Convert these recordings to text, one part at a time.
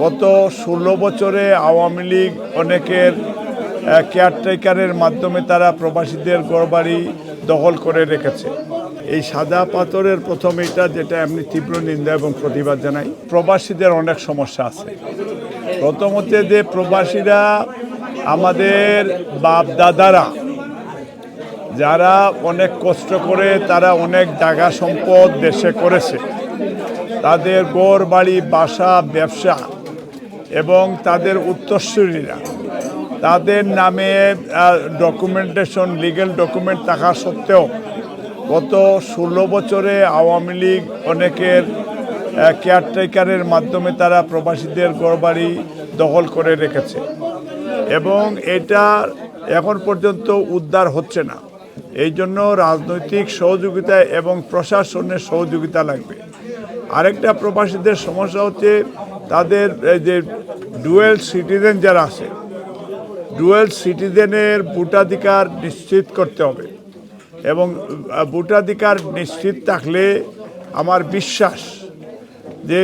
গত ষোলো বছরে আওয়ামী লীগ অনেকের কেয়ারটেকারের মাধ্যমে তারা প্রবাসীদের গড়বাড়ি দখল করে রেখেছে। এই সাদা পাথরের প্রথম এটা যেটা এমনি তীব্র নিন্দা এবং প্রতিবাদ জানাই প্রবাসীদের অনেক সমস্যা আছে। প্রথমত যে প্রবাসীরা আমাদের বাপ দাদারা যারা অনেক কষ্ট করে তারা অনেক জায়গা সম্পদ দেশে করেছে। তাদের গড় বাড়ি বাসা, ব্যবসা এবং তাদের উত্তরসূরীরা। তাদের নামে ডকুমেন্টেশন লিগেল ডকুমেন্ট থাকা সত্ত্বেও গত ষোলো বছরে আওয়ামী লীগ অনেকের কেয়ারটেকারের মাধ্যমে তারা প্রবাসীদের গড়বাড়ি দখল করে রেখেছে। এবং এটা এখন পর্যন্ত উদ্ধার হচ্ছে না। এই জন্য রাজনৈতিক সহযোগিতা এবং প্রশাসনের সহযোগিতা লাগবে। আরেকটা প্রবাসীদের সমস্যা হচ্ছে তাদের যে ডুয়েল সিটিজেন যারা আছে ডুয়েল সিটিজেনের ভোটাধিকার নিশ্চিত করতে হবে। এবং ভোটাধিকার নিশ্চিত থাকলে আমার বিশ্বাস যে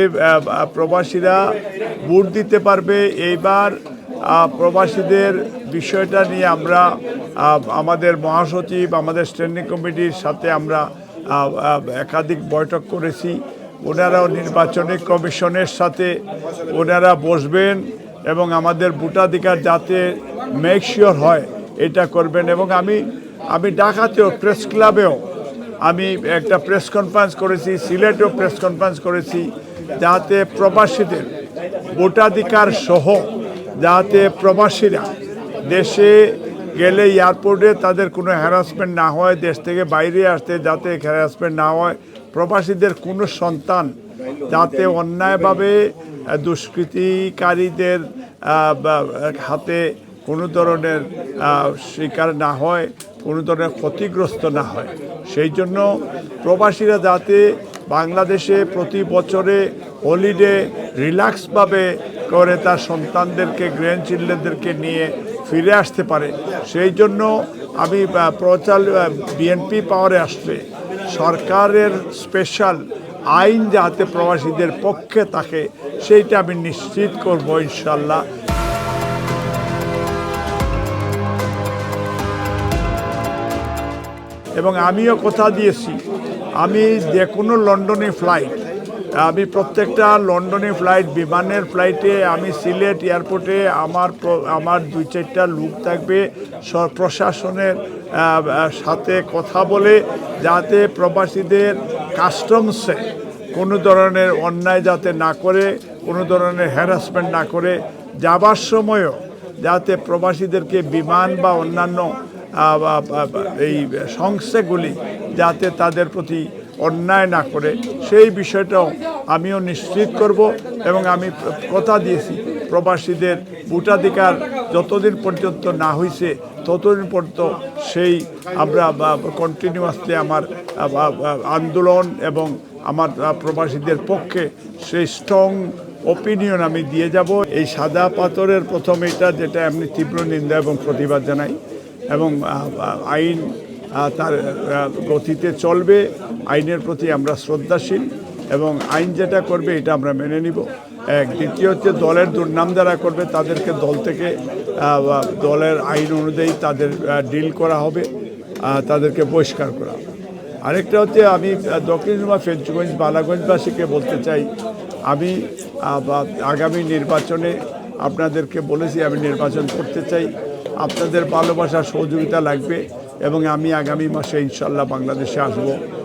প্রবাসীরা ভোট দিতে পারবে। এইবার প্রবাসীদের বিষয়টা নিয়ে আমরা আমাদের মহাসচিব, আমাদের স্ট্যান্ডিং কমিটির সাথে আমরা একাধিক বৈঠক করেছি। ওনারাও নির্বাচনী কমিশনের সাথে ওনারা বসবেন এবং আমাদের ভোটাধিকার যাতে মেক শিওর হয়, এটা করবেন। এবং আমি আমি ঢাকাতেও প্রেস ক্লাবেও আমি একটা প্রেস কনফারেন্স করেছি, সিলেটেও প্রেস কনফারেন্স করেছি, যাতে প্রবাসীদের ভোটাধিকার সহ, যাতে প্রবাসীরা দেশে গেলে এয়ারপোর্টে তাদের কোনো হ্যারাসমেন্ট না হয়, দেশ থেকে বাইরে আসতে যাতে হ্যারাসমেন্ট না হয় প্রবাসীদের কোনো সন্তান যাতে অন্যায়ভাবে দুষ্কৃতিকারীদের হাতে কোনো ধরনের শিকার না হয়, কোনো ধরনের ক্ষতিগ্রস্ত না হয়। সেই জন্য প্রবাসীরা যাতে বাংলাদেশে প্রতি বছরে হলিডে রিল্যাক্সভাবে করে তার সন্তানদেরকে, গ্র্যান্ড চিলড্রেনদেরকে নিয়ে ফিরে আসতে পারে। সেই জন্য আমি প্রচার বিএনপি পাওয়ারে আসলে সরকারের স্পেশাল আইন যাতে প্রবাসীদের পক্ষে থাকে, সেইটা আমি নিশ্চিত করব ইনশাল্লাহ। এবং আমিও কথা দিয়েছি, আমি যে কোনো লন্ডনে ফ্লাইট আমি প্রত্যেকটা লন্ডনে ফ্লাইট, বিমানের ফ্লাইটে, আমি সিলেট এয়ারপোর্টে, আমার আমার দুই চারটা লোক থাকবে। প্রশাসনের সাথে কথা বলে যাতে প্রবাসীদের কাস্টমসে কোনো ধরনের অন্যায় যাতে না করে, কোনো ধরনের হ্যারাসমেন্ট না করে, যাবার সময়ও যাতে প্রবাসীদেরকে বিমান বা অন্যান্য এই সংস্থাগুলি যাতে তাদের প্রতি অন্যায় না করে, সেই বিষয়টাও আমিও নিশ্চিত করব এবং আমি কথা দিয়েছি প্রবাসীদের, ভোটাধিকার যতদিন পর্যন্ত না হয়েছে ততদিন পর্যন্ত সেই আমরা কন্টিনিউয়াসলি আমার আন্দোলন এবং আমার প্রবাসীদের পক্ষে সেই স্ট্রং ওপিনিয়ন আমি দিয়ে যাব। এই সাদা পাথরের প্রথম এটা যেটা এমনি তীব্র নিন্দা এবং প্রতিবাদ জানাই এবং আইন তার গতিতে চলবে, আইনের প্রতি আমরা শ্রদ্ধাশীল এবং আইন যেটা করবে এটা আমরা মেনে নিব। এক, দ্বিতীয় হচ্ছে দলের দুর্নাম যারা করবে তাদেরকে দল থেকে দলের আইন অনুযায়ী তাদের ডিল করা হবে তাদেরকে বহিষ্কার করা হবে। আরেকটা হচ্ছে আমি দক্ষিণ বা ফেঞ্চুগঞ্জ, বালাগঞ্জবাসীকে বলতে চাই, আমি আগামী নির্বাচনে আপনাদেরকে বলেছি আমি নির্বাচন করতে চাই। আপনাদের ভালোবাসা, সহযোগিতা লাগবে। এবং আমি আগামী মাসে ইনশাল্লাহ বাংলাদেশে আসব।